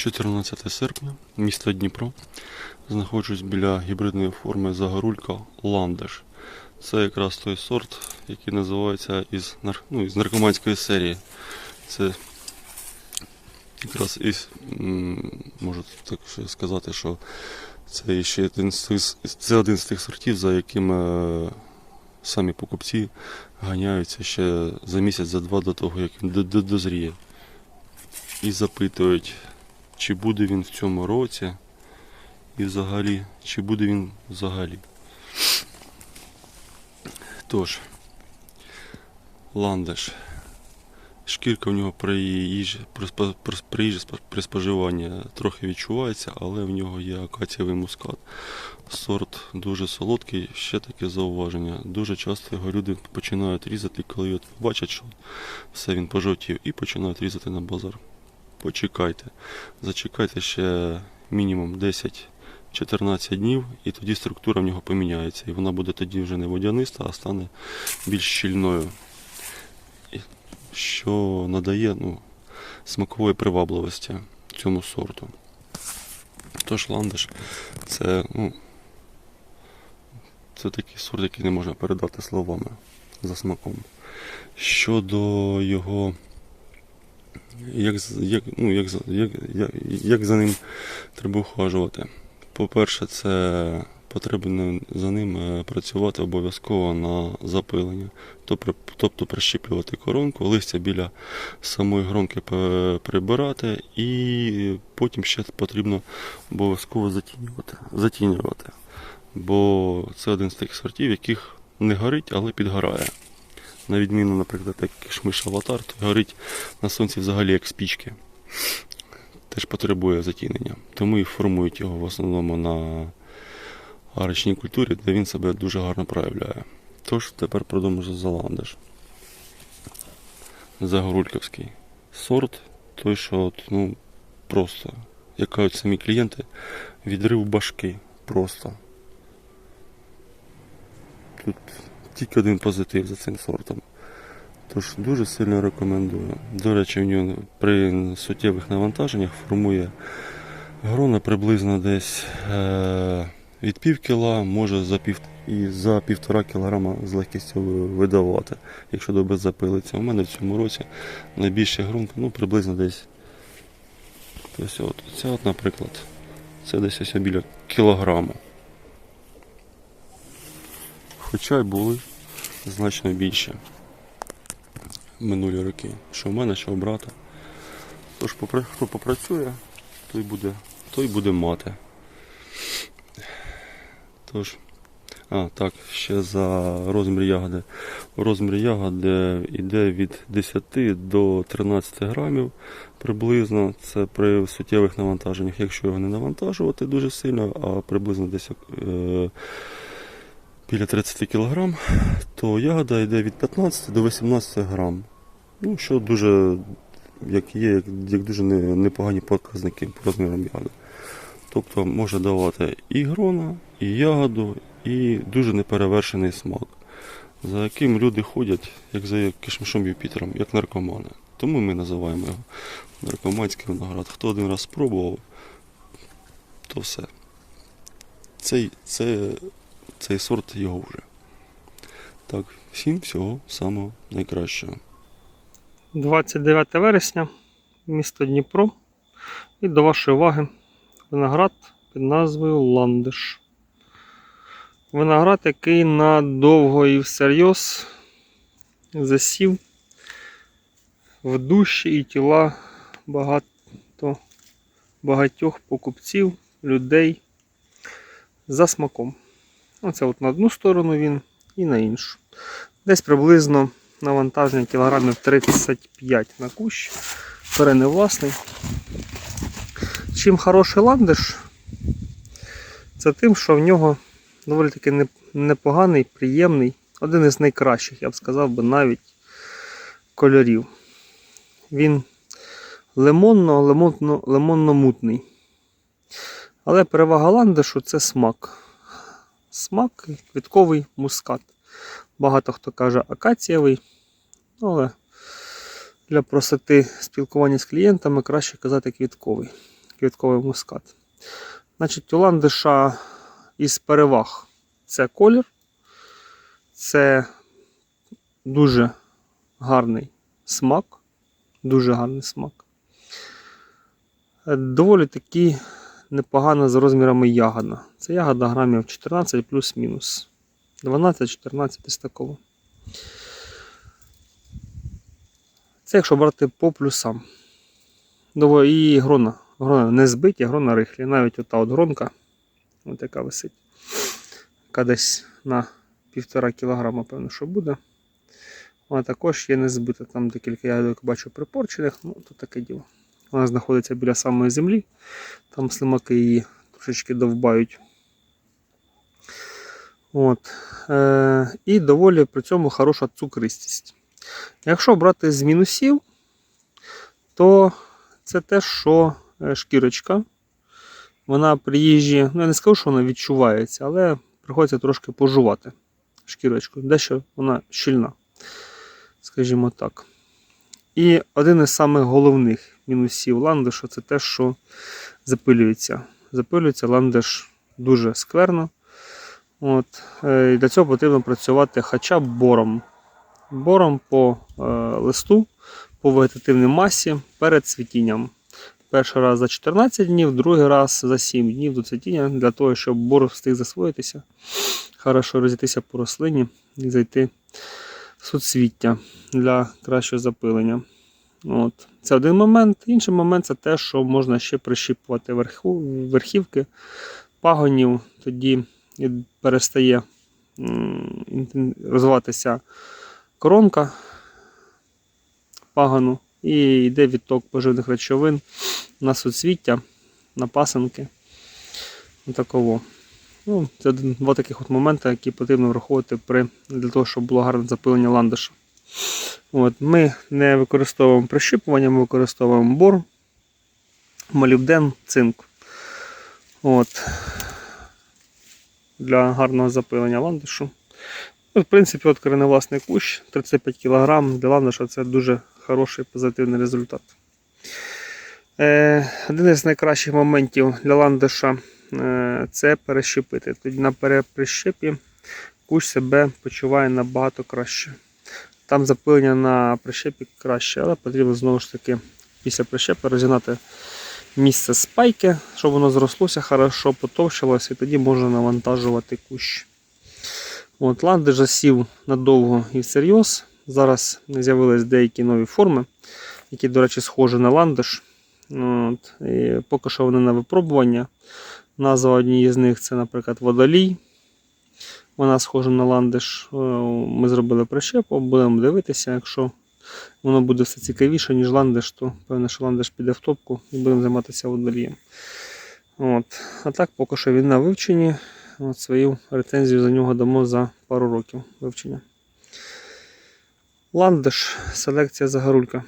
14 серпня, місто Дніпро. Знаходжусь біля гібридної форми загорулька Ландеш. Це якраз той сорт, який називається із, ну, із наркоманської серії. Це якраз із, можу так сказати, що це ще один з це один з тих сортів, за якими е, самі покупці ганяються ще за місяць, за два до того, як він дозріє. І запитують, чи буде він в цьому році, і взагалі, чи буде він взагалі. Тож, ландиш. Шкірка в нього при їжі, при, їжі при споживанні трохи відчувається, але в нього є акацієвий мускат. Сорт дуже солодкий, ще таке зауваження. Дуже часто його люди починають різати, коли от бачать, що все він пожовтів, і починають різати на базар. Почекайте. Зачекайте ще мінімум 10-14 днів, і тоді структура в нього поміняється. І вона буде тоді вже не водяниста, а стане більш щільною. Що надає ну, смакової привабливості цьому сорту. Тож ландиш це, ну, це такий сорт, який не можна передати словами за смаком. Щодо його як, як, ну, як, як, як, як за ним треба ухажувати? По-перше, це потрібно за ним е, працювати обов'язково на запилення, тобто, прищіплювати коронку, листя біля самої гронки прибирати, і потім ще потрібно обов'язково затінювати. затінювати. Бо це один з тих сортів, яких не горить, але підгорає. На відміну, наприклад, як кишмиш аватар, то горить на сонці взагалі як спічки. Теж потребує затінення. Тому і формують його в основному на арочній культурі, де він себе дуже гарно проявляє. Тож тепер продовжу за ландиш. Загорульковський сорт, той, що от, ну, просто, як кажуть самі клієнти, відрив башки. Просто. Тут тільки один позитив за цим сортом. Тож дуже сильно рекомендую. До речі, в нього при суттєвих навантаженнях формує грона приблизно десь е- від пів кіла, може за пів і за півтора кілограма з легкістю видавати, якщо добре запилиться. У мене в цьому році найбільша гронка, ну приблизно десь. Ось от, це от, наприклад, це десь ось біля кілограму. Хоча й були значно більше минулі роки. Що в мене, що у брата. Тож хто попрацює, той буде, той буде мати. Тож. А, так, ще за розмір ягоди. Розмір ягоди йде від 10 до 13 грамів приблизно. Це при суттєвих навантаженнях. Якщо його не навантажувати дуже сильно, а приблизно десь е, біля 30 кг, то ягода йде від 15 до 18 грам. Ну, що дуже, як є, як, дуже непогані показники по розмірам ягоди. Тобто може давати і грона, і ягоду, і дуже неперевершений смак, за яким люди ходять, як за кишмишом Юпітером, як наркомани. Тому ми називаємо його наркоманський виноград. Хто один раз спробував, то все. Цей, це, цей сорт його вже. Так, всім всього самого найкращого. 29 вересня, місто Дніпро. І до вашої уваги виноград під назвою Ландиш. Виноград, який надовго і всерйоз засів в душі і тіла багато, багатьох покупців, людей за смаком. Оце от на одну сторону він і на іншу. Десь приблизно навантаження кілограмів 35 на кущ. Перений власний. Чим хороший ландиш, це тим, що в нього доволі таки непоганий, приємний, один із найкращих, я б сказав би, навіть кольорів. Він лимонно, лимонно, лимонно-мутний. Але перевага ландишу це смак. Смак квітковий мускат. Багато хто каже акацієвий, але для простоти спілкування з клієнтами краще казати квітковий. квітковий мускат. Значить, у із переваг це колір, це дуже гарний смак. Дуже гарний смак. Доволі таки непогана за розмірами ягода. Це ягода грамів 14 плюс-мінус. 12-14 десь такого. Це якщо брати по плюсам. І грона. Грона не збиті, грона рихлі. Навіть ота от гронка, от яка висить, яка десь на півтора кілограма, певно, що буде. Вона також є не збита. Там декілька ягодок бачу припорчених, ну то таке діло. Вона знаходиться біля самої землі. Там слимаки її трошечки довбають. От. Е, і доволі при цьому хороша цукристість. Якщо брати з мінусів, то це те, що е, шкірочка. Вона при їжі, ну я не скажу, що вона відчувається, але приходиться трошки пожувати шкірочку. Дещо вона щільна, скажімо так. І один із самих головних мінусів ландишу це те, що запилюється. Запилюється ландиш дуже скверно. От. е, І для цього потрібно працювати хоча б бором. Бором по е, листу, по вегетативній масі перед цвітінням. Перший раз за 14 днів, другий раз за 7 днів до цвітіння, для того, щоб бор встиг засвоїтися, хорошо розійтися по рослині і зайти в суцвіття для кращого запилення. От. Це один момент. Інший момент це те, що можна ще прищіпувати верхівки пагонів, тоді перестає розвиватися коронка пагану і йде відток поживних речовин на суцвіття, на пасенки. Таково. Ну, це два таких от моменти, які потрібно враховувати при, для того, щоб було гарне запилення ландиша. От, ми не використовуємо прищіпування, ми використовуємо бор, молібден, цинк. От. Для гарного запилення ландишу. Ну, в принципі, от кореневласний кущ 35 кг для ландиша це дуже хороший позитивний результат. Е, один із найкращих моментів для ландиша е, це перещепити. Тоді на переприщепі кущ себе почуває набагато краще. Там запилення на прищепі краще, але потрібно знову ж таки після прищепи розігнати місце спайки, щоб воно зрослося хорошо, потовщилося, і тоді можна навантажувати кущ. От, ландиш засів надовго і всерйоз. Зараз з'явились деякі нові форми, які, до речі, схожі на ландиш. От, і поки що вони на випробування. Назва однієї з них це, наприклад, водолій. Вона схожа на ландиш. Е, Ми зробили прищепу, будемо дивитися. Якщо воно буде все цікавіше, ніж ландиш, то певне, що ландиш піде в топку і будемо займатися водолієм. От. А так, поки що він на вивченні. От свою рецензію за нього дамо за пару років вивчення. Ландиш, селекція Загорулька.